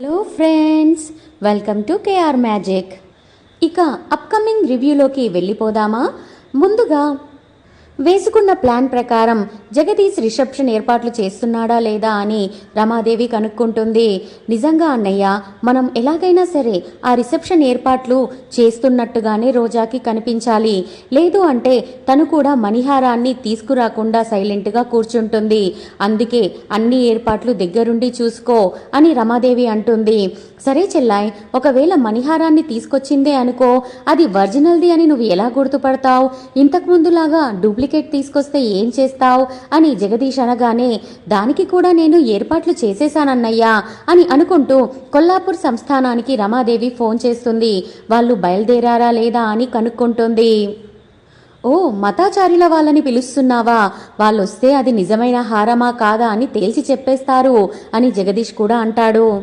Hello friends welcome to KR magic ఇక upcoming రివ్యూలోకి వెళ్ళిపోదామా? ముందుగా వేసుకున్న ప్లాన్ ప్రకారం జగదీష్ రిసెప్షన్ ఏర్పాట్లు చేస్తున్నాడా లేదా అని రమాదేవి కనుక్కుంటుంది. నిజంగా అన్నయ్య మనం ఎలాగైనా సరే ఆ రిసెప్షన్ ఏర్పాట్లు చేస్తున్నట్టుగానే రోజాకి కనిపించాలి. లేదు అంటే తను కూడా మణిహారాన్ని తీసుకురాకుండా సైలెంట్గా కూర్చుంటుంది. అందుకే అన్ని ఏర్పాట్లు దగ్గరుండి చూసుకో అని రమాదేవి అంటుంది. సరే చెల్లాయ్ ఒకవేళ మణిహారాన్ని తీసుకొచ్చిందే అనుకో అది ఒరిజినల్ది అని నువ్వు ఎలా గుర్తుపడతావు? ఇంతకు ముందులాగా సర్టిఫికేట్ తీసుకొస్తే ఏం చేస్తావు? అని జగదీష్ అనగానే దానికి కూడా నేను ఏర్పాట్లు చేసేశానన్నయ్యా అని అనుకుంటూ కొల్లాపూర్ సంస్థానానికి రమాదేవి ఫోన్ చేస్తుంది. వాళ్ళు బయలుదేరారా లేదా? అని కనుక్కుంటుంది. ఓ మతాచార్యుల వాళ్ళని పిలుస్తున్నావా? వాళ్ళొస్తే అది నిజమైన హారమా కాదా? అని తేల్చి చెప్పేస్తారు అని జగదీష్ కూడా అంటాడు.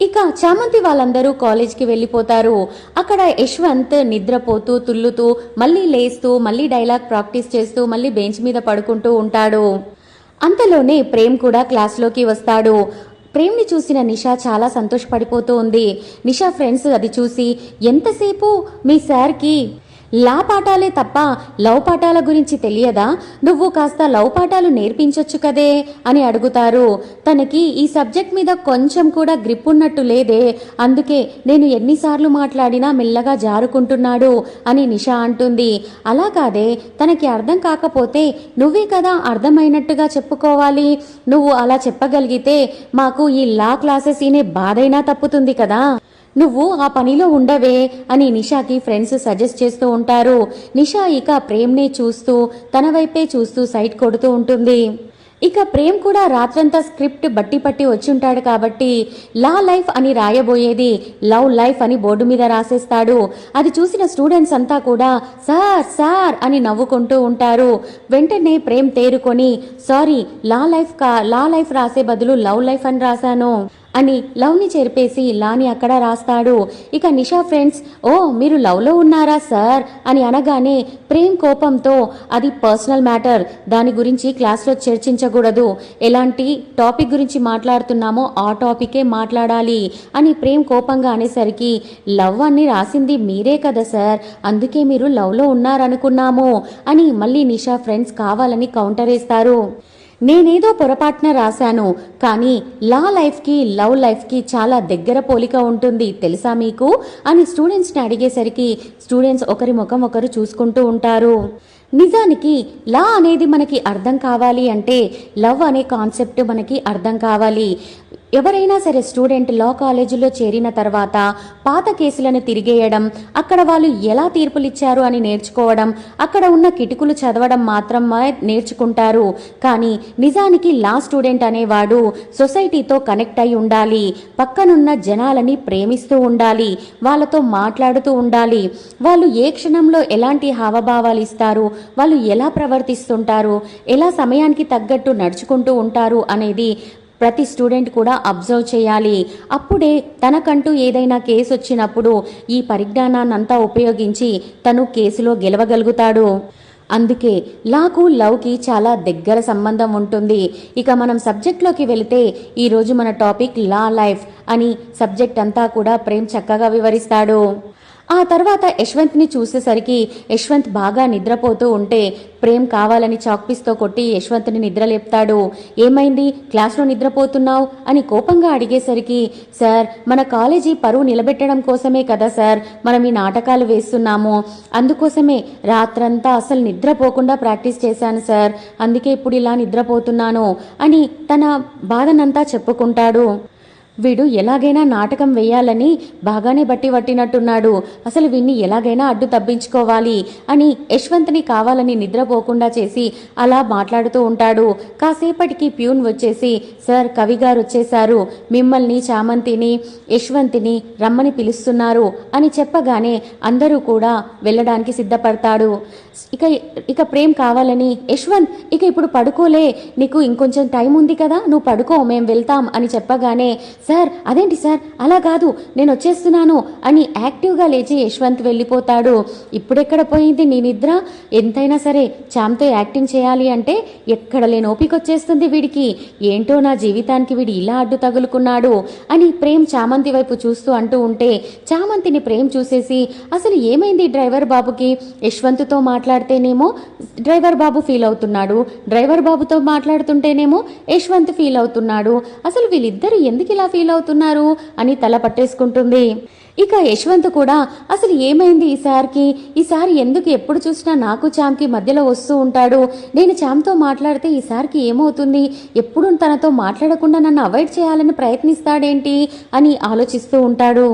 ఇక చామంతి వాళ్ళందరూ కాలేజ్కి వెళ్ళిపోతారు. అక్కడ యశ్వంత్ నిద్రపోతూ తుల్లుతూ మళ్ళీ లేస్తూ మళ్ళీ డైలాగ్ ప్రాక్టీస్ చేస్తూ మళ్ళీ బెంచ్ మీద పడుకుంటూ ఉంటాడు. అంతలోనే ప్రేమ్ కూడా క్లాస్లోకి వస్తాడు. ప్రేమ్ని చూసిన నిషా చాలా సంతోషపడిపోతూ ఉంది. నిషా ఫ్రెండ్స్ అది చూసి ఎంతసేపు మీ సార్కి లా పాఠాలే తప్ప లవ్ పాఠాల గురించి తెలియదా? నువ్వు కాస్త లవ్ పాఠాలు నేర్పించొచ్చు కదే అని అడుగుతారు. తనకి ఈ సబ్జెక్ట్ మీద కొంచెం కూడా గ్రిప్ ఉన్నట్టు లేదే. అందుకే నేను ఎన్నిసార్లు మాట్లాడినా మెల్లగా జారుకుంటున్నాడు అని నిషా అంటుంది. అలా కాదే తనకి అర్థం కాకపోతే నువ్వే కదా అర్థమైనట్టుగా చెప్పుకోవాలి. నువ్వు అలా చెప్పగలిగితే మాకు ఈ లా క్లాసెస్ ఈనే బాధైనా తప్పుతుంది కదా. నువ్వు ఆ పనిలో ఉండవే అని నిషాకి ఫ్రెండ్స్ సజెస్ట్ చేస్తూ ఉంటారు. నిషా ఇక ప్రేమ్నే చూస్తూ తన వైపే చూస్తూ సైట్ కొడుతూ ఉంటుంది. ఇక ప్రేమ్ కూడా రాత్రంతా స్క్రిప్ట్ బట్టి పట్టి వచ్చుంటాడు కాబట్టి లా లైఫ్ అని రాయబోయేది లవ్ లైఫ్ అని బోర్డు మీద రాసేస్తాడు. అది చూసిన స్టూడెంట్స్ అంతా కూడా సార్ సార్ అని నవ్వుకుంటూ ఉంటారు. వెంటనే ప్రేమ్ తేరుకొని సారీ లా లైఫ్ కా లా లైఫ్ రాసే బదులు లవ్ లైఫ్ అని రాశాను. అని లవ్ని చెరిపేసి లాని అక్కడ రాస్తాడు. ఇక నిషా ఫ్రెండ్స్ ఓ మీరు లవ్లో ఉన్నారా సార్? అని అనగానే ప్రేమ్ కోపంతో అది పర్సనల్ మ్యాటర్. దాని గురించి క్లాస్లో చర్చించకూడదు. ఎలాంటి టాపిక్ గురించి మాట్లాడుతున్నామో ఆ టాపికే మాట్లాడాలి. అని ప్రేమ్ కోపంగా అనేసరికి లవ్ అని రాసింది మీరే కదా సార్. అందుకే మీరు లవ్లో ఉన్నారనుకున్నాము. అని మళ్ళీ నిషా ఫ్రెండ్స్ కావాలని కౌంటర్ వేస్తారు. నేనేదో పొరపాటున రాశాను కానీ లా లైఫ్కి లవ్ లైఫ్కి చాలా దగ్గర పోలిక ఉంటుంది తెలుసా మీకు? అని స్టూడెంట్స్ని అడిగేసరికి స్టూడెంట్స్ ఒకరి ముఖం ఒకరు చూసుకుంటూ ఉంటారు. నిజానికి లా అనేది మనకి అర్థం కావాలి అంటే లవ్ అనే కాన్సెప్ట్ మనకి అర్థం కావాలి. ఎవరైనా సరే స్టూడెంట్ లా కాలేజీలో చేరిన తర్వాత పాత కేసులను తిరిగేయడం అక్కడ వాళ్ళు ఎలా తీర్పులిచ్చారు అని నేర్చుకోవడం అక్కడ ఉన్న కిటుకులు చదవడం మాత్రమే నేర్చుకుంటారు. కానీ నిజానికి లా స్టూడెంట్ అనేవాడు సొసైటీతో కనెక్ట్ అయి ఉండాలి పక్కనున్న జనాలని ప్రేమిస్తూ ఉండాలి వాళ్ళతో మాట్లాడుతూ ఉండాలి. వాళ్ళు ఏ క్షణంలో ఎలాంటి హావభావాలు ఇస్తారు వాళ్ళు ఎలా ప్రవర్తిస్తుంటారు ఎలా సమయానికి తగ్గట్టు నడుచుకుంటూ ఉంటారు అనేది ప్రతి స్టూడెంట్ కూడా అబ్జర్వ్ చేయాలి. అప్పుడే తనకంటూ ఏదైనా కేసు వచ్చినప్పుడు ఈ పరిజ్ఞానాన్నంతా ఉపయోగించి తను కేసులో గెలవగలుగుతాడు. అందుకే లాకు లవ్కి చాలా దగ్గర సంబంధం ఉంటుంది. ఇక మనం సబ్జెక్ట్లోకి వెళితే ఈరోజు మన టాపిక్ లా లైఫ్ అని సబ్జెక్ట్ అంతా కూడా ప్రేమ్ చక్కగా వివరిస్తాడు. ఆ తర్వాత యశ్వంత్ని చూసేసరికి యశ్వంత్ బాగా నిద్రపోతూ ఉంటే ప్రేమ్ కావాలని చాక్పీస్తో కొట్టి యశ్వంత్ని నిద్రలేపుతాడు. ఏమైంది? క్లాస్లో నిద్రపోతున్నావు? అని కోపంగా అడిగేసరికి సార్ మన కాలేజీ పరువు నిలబెట్టడం కోసమే కదా సార్ మనం ఈ నాటకాలు వేస్తున్నాము. అందుకోసమే రాత్రంతా అసలు నిద్రపోకుండా ప్రాక్టీస్ చేశాను సార్. అందుకే ఇప్పుడు ఇలా నిద్రపోతున్నాను అని తన బాధనంతా చెప్పుకుంటాడు. వీడు ఎలాగైనా నాటకం వేయాలని బాగానే బట్టి పట్టినట్టున్నాడు. అసలు వీణ్ణి ఎలాగైనా అడ్డు తప్పించుకోవాలి అని యశ్వంత్ని కావాలని నిద్రపోకుండా చేసి అలా మాట్లాడుతూ ఉంటాడు. కాసేపటికి ప్యూన్ వచ్చేసి సార్ కవి గారు వచ్చేశారు. మిమ్మల్ని చామంతిని యశ్వంతిని రమ్మని పిలుస్తున్నారు అని చెప్పగానే అందరూ కూడా వెళ్ళడానికి సిద్ధపడతాడు. ఇక ఇక ప్రేమ్ కావాలని యశ్వంత్ ఇక ఇప్పుడు పడుకోలే నీకు ఇంకొంచెం టైం ఉంది కదా నువ్వు పడుకో మేము వెళ్తాం అని చెప్పగానే సార్ అదేంటి సార్ అలా కాదు నేను వచ్చేస్తున్నాను అని యాక్టివ్గా లేచి యశ్వంత్ వెళ్ళిపోతాడు. ఇప్పుడెక్కడ పోయింది నీ నిద్ర? ఎంతైనా సరే చామ్తో యాక్టింగ్ చేయాలి అంటే ఎక్కడ లేని ఓపిక వచ్చేస్తుంది వీడికి. ఏంటో నా జీవితానికి వీడు ఇలా అడ్డు తగులుకున్నాడు అని ప్రేమ్ చామంతి వైపు చూస్తూ అంటూ ఉంటే చామంతిని ప్రేమ్ చూసేసి అసలు ఏమైంది డ్రైవర్ బాబుకి? యశ్వంత్తో మాట్లాడితేనేమో డ్రైవర్ బాబు ఫీల్ అవుతున్నాడు. డ్రైవర్ బాబుతో మాట్లాడుతుంటేనేమో యశ్వంత్ ఫీల్ అవుతున్నాడు. అసలు వీళ్ళిద్దరూ ఎందుకు ఇలా ఫీల్ అవుతున్నారు? అని తల పట్టేసుకుంటుంది. ఇక యశ్వంత్ కూడా అసలు ఏమైంది ఈసారికి ఈసారి ఎందుకు ఎప్పుడు చూసినా నాకు చామ్కి మధ్యలో వస్తూ ఉంటాడు. నేను చామ్తో మాట్లాడితే ఈసారికి ఏమవుతుంది? ఎప్పుడు తనతో మాట్లాడకుండా నన్ను అవాయిడ్ చేయాలని ప్రయత్నిస్తాడేంటి? అని ఆలోచిస్తూ ఉంటాడు.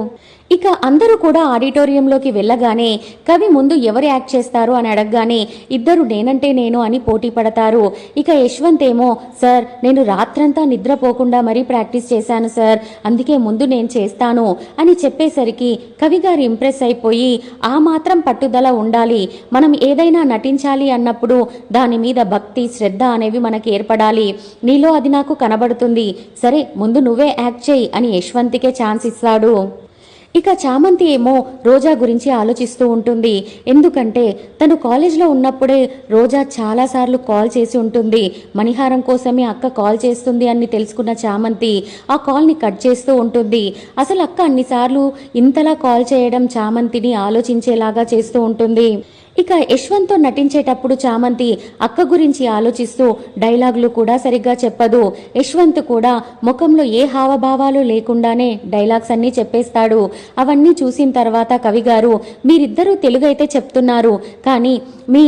ఇక అందరూ కూడా ఆడిటోరియంలోకి వెళ్ళగానే కవి ముందు ఎవరు యాక్ట్ చేస్తారు? అని అడగగానే ఇద్దరు నేనంటే నేను అని పోటీ పడతారు. ఇక యశ్వంత్ ఏమో సార్ నేను రాత్రంతా నిద్రపోకుండా మరీ ప్రాక్టీస్ చేశాను సార్. అందుకే ముందు నేను చేస్తాను అని చెప్పేసరికి కవి గారు ఇంప్రెస్ అయిపోయి ఆ మాత్రం పట్టుదల ఉండాలి. మనం ఏదైనా నటించాలి అన్నప్పుడు దాని మీద భక్తి శ్రద్ధ అనేవి మనకి ఏర్పడాలి. నీలో అది నాకు కనబడుతుంది. సరే ముందు నువ్వే యాక్ట్ చేయి అని యశ్వంత్కే ఛాన్స్ ఇస్తాడు. ఇక చామంతి ఏమో రోజా గురించి ఆలోచిస్తూ ఉంటుంది. ఎందుకంటే తను కాలేజ్లో ఉన్నప్పుడే రోజా చాలాసార్లు కాల్ చేసి ఉంటుంది. మణిహారం కోసమే అక్క కాల్ చేస్తుంది అని తెలుసుకున్న చామంతి ఆ కాల్ని కట్ చేస్తూ ఉంటుంది. అసలు అక్క అన్నిసార్లు ఇంతలా కాల్ చేయడం చామంతిని ఆలోచించేలాగా చేస్తూ ఉంటుంది. ఇక యశ్వంత్తో నటించేటప్పుడు చామంతి అక్క గురించి ఆలోచిస్తూ డైలాగులు కూడా సరిగ్గా చెప్పదు. యశ్వంత్ కూడా ముఖంలో ఏ హావభావాలు లేకుండానే డైలాగ్స్ అన్నీ చెప్పేస్తాడు. అవన్నీ చూసిన తర్వాత కవిగారు మీరిద్దరూ తెలుగు అయితే చెప్తున్నారు కానీ మీ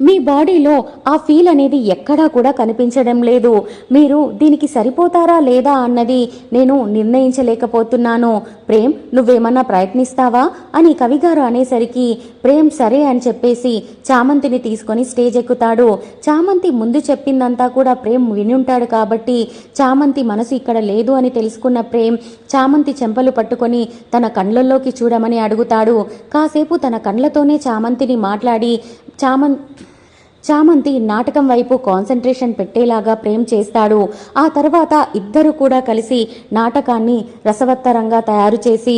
మీ బాడీలో ఆ ఫీల్ అనేది ఎక్కడా కూడా కనిపించడం లేదు. మీరు దీనికి సరిపోతారా లేదా అన్నది నేను నిర్ణయించలేకపోతున్నాను. ప్రేమ్ నువ్వేమన్నా ప్రయత్నిస్తావా? అని కవిగారు అనేసరికి ప్రేమ్ సరే అని చెప్పేసి చామంతిని తీసుకొని స్టేజ్ ఎక్కుతాడు. చామంతి ముందు చెప్పిందంతా కూడా ప్రేమ్ వినుంటాడు కాబట్టి చామంతి మనసు ఇక్కడ లేదు అని తెలుసుకున్న ప్రేమ్ చామంతి చెంపలు పట్టుకొని తన కండ్లల్లోకి చూడమని అడుగుతాడు. కాసేపు తన కళ్ళతోనే చామంతిని మాట్లాడి చామన్ చామంతి నాటకం వైపు కాన్సన్ట్రేషన్ పెట్టేలాగా ప్రేమ్ చేస్తాడు. ఆ తర్వాత ఇద్దరు కూడా కలిసి నాటకాన్ని రసవత్తరంగా తయారు చేసి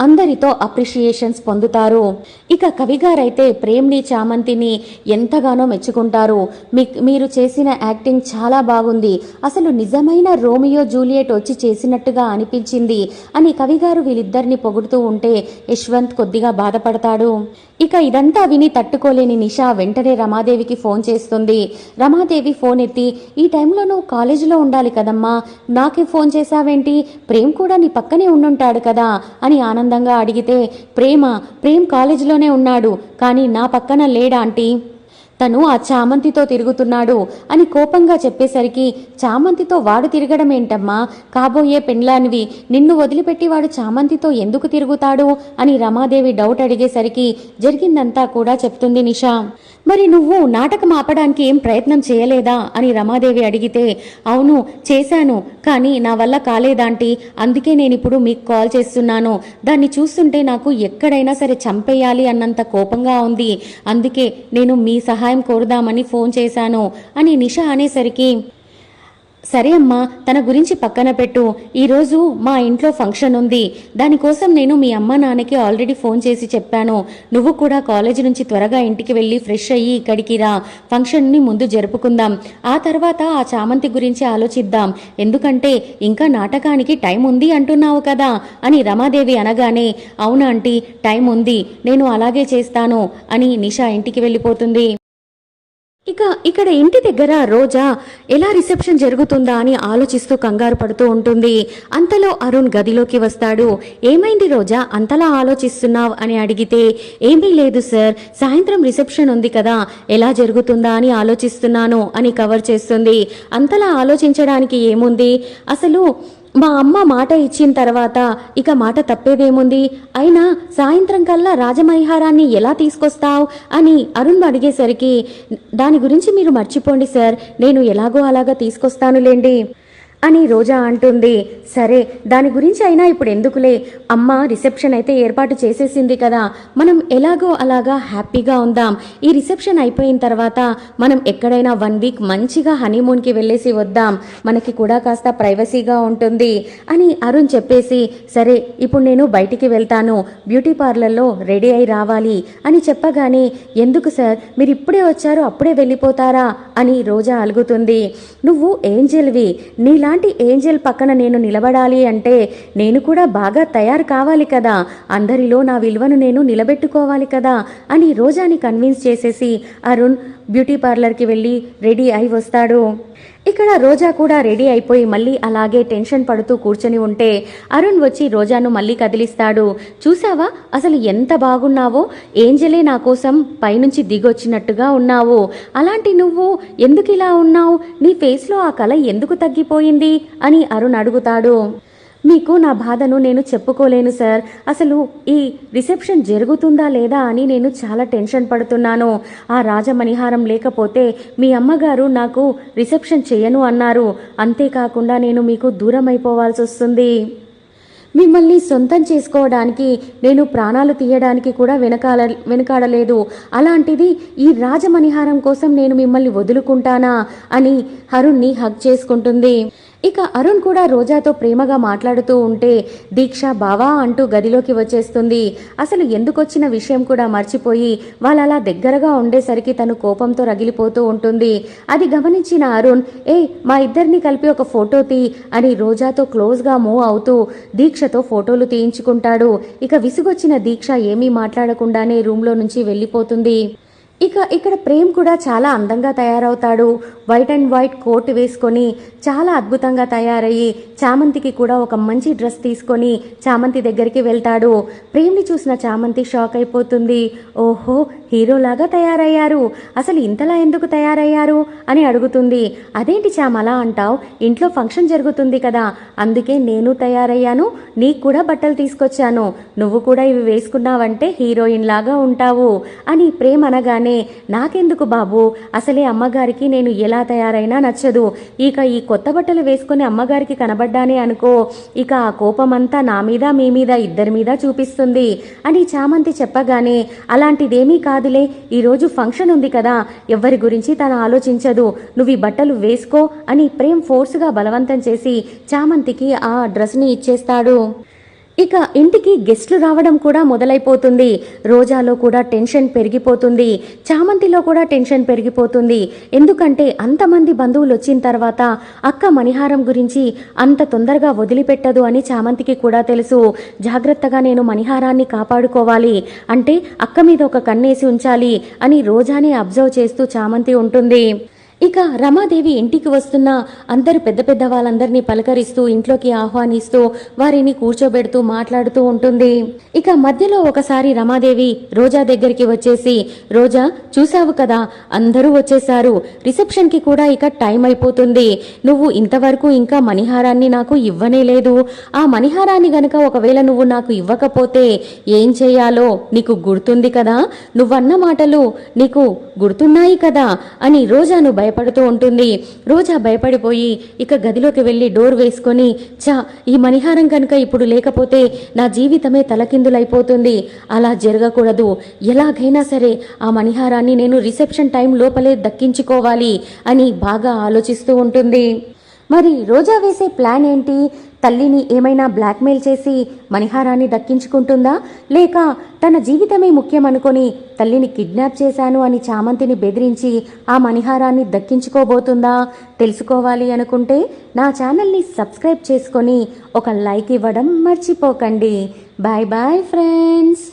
అందరితో అప్రిషియేషన్స్ పొందుతారు. ఇక కవిగారైతే ప్రేమ్ని చామంతిని ఎంతగానో మెచ్చుకుంటారు. మీ మీరు చేసిన యాక్టింగ్ చాలా బాగుంది. అసలు నిజమైన రోమియో జూలియట్ వచ్చి చేసినట్టుగా అనిపించింది అని కవిగారు వీళ్ళిద్దరిని పొగుడుతూ ఉంటే యశ్వంత్ కొద్దిగా బాధపడతాడు. ఇక ఇదంతా విని తట్టుకోలేని నిషా వెంటనే రమాదేవికి ఫోన్ చేస్తుంది. రమాదేవి ఫోన్ ఎత్తి ఈ టైంలో నువ్వు కాలేజీలో ఉండాలి కదమ్మా. నాకే ఫోన్ చేశావేంటి? ప్రేమ్ కూడా నీ పక్కనే ఉండుంటాడు కదా అని ఆనందంగా అడిగితే ప్రేమ ప్రేమ్ కాలేజీలోనే ఉన్నాడు కానీ నా పక్కన లేడా ఆంటీ? తను ఆ చామంతితో తిరుగుతున్నాడు అని కోపంగా చెప్పేసరికి చామంతితో వాడు తిరగడం ఏంటమ్మా? కాబోయే పెండ్లానివి నిన్ను వదిలిపెట్టి వాడు చామంతితో ఎందుకు తిరుగుతాడు? అని రమాదేవి డౌట్ అడిగేసరికి జరిగిందంతా కూడా చెప్తుంది నిషా. మరి నువ్వు నాటకం ఆపడానికి ఏం ప్రయత్నం చేయలేదా? అని రమాదేవి అడిగితే అవును చేశాను కానీ నా వల్ల కాలేదాంటి అందుకే నేను ఇప్పుడు మీకు కాల్ చేస్తున్నాను. దాన్ని చూస్తుంటే నాకు ఎక్కడైనా సరే చంపేయాలి అన్నంత కోపంగా ఉంది. అందుకే నేను మీ సహాయం కోరుదామని ఫోన్ చేశాను అని నిషా అనేసరికి సరే అమ్మా తన గురించి పక్కన పెట్టు. ఈరోజు మా ఇంట్లో ఫంక్షన్ ఉంది. దానికోసం నేను మీ అమ్మ నాన్నకి ఆల్రెడీ ఫోన్ చేసి చెప్పాను. నువ్వు కూడా కాలేజీ నుంచి త్వరగా ఇంటికి వెళ్ళి ఫ్రెష్ అయ్యి ఇక్కడికి రా. ఫంక్షన్ని ముందు జరుపుకుందాం. ఆ తర్వాత ఆ చామంతి గురించి ఆలోచిద్దాం. ఎందుకంటే ఇంకా నాటకానికి టైం ఉంది అంటున్నావు కదా అని రమాదేవి అనగానే అవునా ఆంటీ టైం ఉంది. నేను అలాగే చేస్తాను అని నిషా ఇంటికి వెళ్ళిపోతుంది. ఇక ఇక్కడ ఇంటి దగ్గర రోజా ఎలా రిసెప్షన్ జరుగుతుందా అని ఆలోచిస్తూ కంగారు పడుతూ ఉంటుంది. అంతలో అరుణ్ గదిలోకి వస్తాడు. ఏమైంది రోజా? అంతలా ఆలోచిస్తున్నావు అని అడిగితే ఏమీ లేదు సార్ సాయంత్రం రిసెప్షన్ ఉంది కదా ఎలా జరుగుతుందా అని ఆలోచిస్తున్నాను అని కవర్ చేస్తుంది. అంతలా ఆలోచించడానికి ఏముంది? అసలు మా అమ్మ మాట ఇచ్చిన తర్వాత ఇక మాట తప్పేదేముంది? అయినా సాయంత్రం కల్లా రాజమైహారాన్ని ఎలా తీసుకొస్తావు? అని అరుణ్ అడిగేసరికి దాని గురించి మీరు మర్చిపోండి సార్. నేను ఎలాగో అలాగా తీసుకొస్తానులేండి. అని రోజా అంటుంది. సరే దాని గురించి అయినా ఇప్పుడు ఎందుకులే? అమ్మ రిసెప్షన్ అయితే ఏర్పాటు చేసేసింది కదా. మనం ఎలాగో అలాగా హ్యాపీగా ఉందాం. ఈ రిసెప్షన్ అయిపోయిన తర్వాత మనం ఎక్కడైనా వన్ వీక్ మంచిగా హనీమూన్కి వెళ్ళేసి వద్దాం. మనకి కూడా కాస్త ప్రైవసీగా ఉంటుంది అని అరుణ్ చెప్పేసి సరే ఇప్పుడు నేను బయటికి వెళ్తాను. బ్యూటీ పార్లర్లో రెడీ అయి రావాలి అని చెప్పగానే ఎందుకు సార్? మీరు ఇప్పుడే వచ్చారు అప్పుడే వెళ్ళిపోతారా? అని రోజా అలుగుతుంది. నువ్వు ఏంజెల్వి? నీలా అలాంటి ఏంజెల్ పక్కన నేను నిలబడాలి అంటే నేను కూడా బాగా తయారు కావాలి కదా. అందరిలో నా విలువను నేను నిలబెట్టుకోవాలి కదా అని రోజాని కన్విన్స్ చేసేసి అరుణ్ బ్యూటీ పార్లర్కి వెళ్ళి రెడీ అయి వస్తాడు. ఇక్కడ రోజా కూడా రెడీ అయిపోయి మళ్ళీ అలాగే టెన్షన్ పడుతూ కూర్చొని ఉంటే అరుణ్ వచ్చి రోజాను మళ్ళీ కదిలిస్తాడు. చూసావా అసలు ఎంత బాగున్నావో? ఏంజలే నా కోసం పైనుంచి దిగొచ్చినట్టుగా ఉన్నావు. అలాంటి నువ్వు ఎందుకు ఇలా ఉన్నావు? నీ ఫేస్లో ఆ కళ ఎందుకు తగ్గిపోయింది? అని అరుణ్ అడుగుతాడు. మీకు నా బాధను నేను చెప్పుకోలేను సార్ అసలు ఈ రిసెప్షన్ జరుగుతుందా లేదా అని నేను చాలా టెన్షన్ పడుతున్నాను. ఆ రాజమణిహారం లేకపోతే మీ అమ్మగారు నాకు రిసెప్షన్ చేయను అన్నారు. అంతేకాకుండా నేను మీకు దూరం అయిపోవాల్సి వస్తుంది. మిమ్మల్ని సొంతం చేసుకోవడానికి నేను ప్రాణాలు తీయడానికి కూడా వెనకాల వెనకాడలేదు. అలాంటిది ఈ రాజమణిహారం కోసం నేను మిమ్మల్ని వదులుకుంటానా అని హరుణ్ణి హక్ చేసుకుంటుంది. ఇక అరుణ్ కూడా రోజాతో ప్రేమగా మాట్లాడుతూ ఉంటే దీక్ష బావా అంటూ గదిలోకి వచ్చేస్తుంది. అసలు ఎందుకొచ్చిన విషయం కూడా మర్చిపోయి వాళ్ళలా అలా దగ్గరగా ఉండేసరికి తను కోపంతో రగిలిపోతూ ఉంటుంది. అది గమనించిన అరుణ్ ఏ మా ఇద్దరిని కలిపి ఒక ఫోటో తీ అని రోజాతో క్లోజ్గా మూవ్ అవుతూ దీక్షతో ఫోటోలు తీయించుకుంటాడు. ఇక విసుగొచ్చిన దీక్ష ఏమీ మాట్లాడకుండానే రూమ్లో నుంచి వెళ్ళిపోతుంది. ఇక ఇక్కడ ప్రేమ్ కూడా చాలా అందంగా తయారవుతాడు. వైట్ అండ్ వైట్ కోట్ వేసుకొని చాలా అద్భుతంగా తయారయ్యి చామంతికి కూడా ఒక మంచి డ్రెస్ తీసుకొని చామంతి దగ్గరికి వెళ్తాడు. ప్రేమ్ని చూసిన చామంతి షాక్ అయిపోతుంది. ఓహో హీరోలాగా తయారయ్యారు. అసలు ఇంతలా ఎందుకు తయారయ్యారు అని అడుగుతుంది. అదేంటి చామ్ అలా అంటావు? ఇంట్లో ఫంక్షన్ జరుగుతుంది కదా. అందుకే నేను తయారయ్యాను. నీకు కూడా బట్టలు తీసుకొచ్చాను. నువ్వు కూడా ఇవి వేసుకున్నావంటే హీరోయిన్ లాగా ఉంటావు అని ప్రేమ్ అనగానే నాకెందుకు బాబు? అసలే అమ్మగారికి నేను ఎలా తయారైనా నచ్చదు. ఇక ఈ కొత్త బట్టలు వేసుకుని అమ్మగారికి కనబడ్డానే అనుకో. ఇక ఆ కోపమంతా నా మీద మీ మీద ఇద్దరి మీద చూపిస్తుంది అని చామంతి చెప్పగానే అలాంటిదేమీ కాదులే ఈరోజు ఫంక్షన్ ఉంది కదా ఎవ్వరి గురించి తను ఆలోచించదు. నువ్వు ఈ బట్టలు వేసుకో అని ప్రేమ్ ఫోర్స్గా బలవంతం చేసి చామంతికి ఆ డ్రెస్ని ఇచ్చేస్తాడు. ఇక ఇంటికి గెస్ట్లు రావడం కూడా మొదలైపోతుంది. రోజాలో కూడా టెన్షన్ పెరిగిపోతుంది. చామంతిలో కూడా టెన్షన్ పెరిగిపోతుంది. ఎందుకంటే అంతమంది బంధువులు వచ్చిన తర్వాత అక్క మణిహారం గురించి అంత తొందరగా వదిలిపెట్టదు అని చామంతికి కూడా తెలుసు. జాగ్రత్తగా నేను మణిహారాన్ని కాపాడుకోవాలి. అంటే అక్క మీద ఒక కన్నేసి ఉంచాలి అని రోజానే అబ్జర్వ్ చేస్తూ చామంతి ఉంటుంది. ఇక రమాదేవి ఇంటికి వస్తున్న అందరు పెద్ద పెద్ద వాళ్ళందరినీ పలకరిస్తూ ఇంట్లోకి ఆహ్వానిస్తూ వారిని కూర్చోబెడుతూ మాట్లాడుతూ ఉంటుంది. ఇక మధ్యలో ఒకసారి రమాదేవి రోజా దగ్గరికి వచ్చేసి రోజా చూసావు కదా అందరూ వచ్చేసారు రిసెప్షన్కి కూడా ఇక టైం అయిపోతుంది. నువ్వు ఇంతవరకు ఇంకా మణిహారాన్ని నాకు ఇవ్వనే లేదు. ఆ మణిహారాన్ని గనక ఒకవేళ నువ్వు నాకు ఇవ్వకపోతే ఏం చేయాలో? నీకు గుర్తుంది కదా? నువ్వన్న మాటలు నీకు గుర్తున్నాయి కదా? అని రోజాను భయపడుతూ ఉంటుంది. రోజా భయపడిపోయి ఇక గదిలోకి వెళ్ళి డోర్ వేసుకొని చా ఈ మణిహారం కనుక ఇప్పుడు లేకపోతే నా జీవితమే తలకిందులైపోతుంది. అలా జరగకూడదు. ఎలాగైనా సరే ఆ మణిహారాన్ని నేను రిసెప్షన్ టైం లోపలే దక్కించుకోవాలి అని బాగా ఆలోచిస్తూ ఉంటుంది. మరి రోజా వేసే ప్లాన్ ఏంటి? తల్లిని ఏమైనా బ్లాక్మెయిల్ చేసి మణిహారాన్ని దక్కించుకుంటుందా? లేక తన జీవితమే ముఖ్యం అనుకొని తల్లిని కిడ్నాప్ చేశాను అని చామంతిని బెదిరించి ఆ మణిహారాన్ని దక్కించుకోబోతుందా? తెలుసుకోవాలి అనుకుంటే నా ఛానల్ని సబ్స్క్రైబ్ చేసుకొని ఒక లైక్ ఇవ్వడం మర్చిపోకండి. Bye bye friends.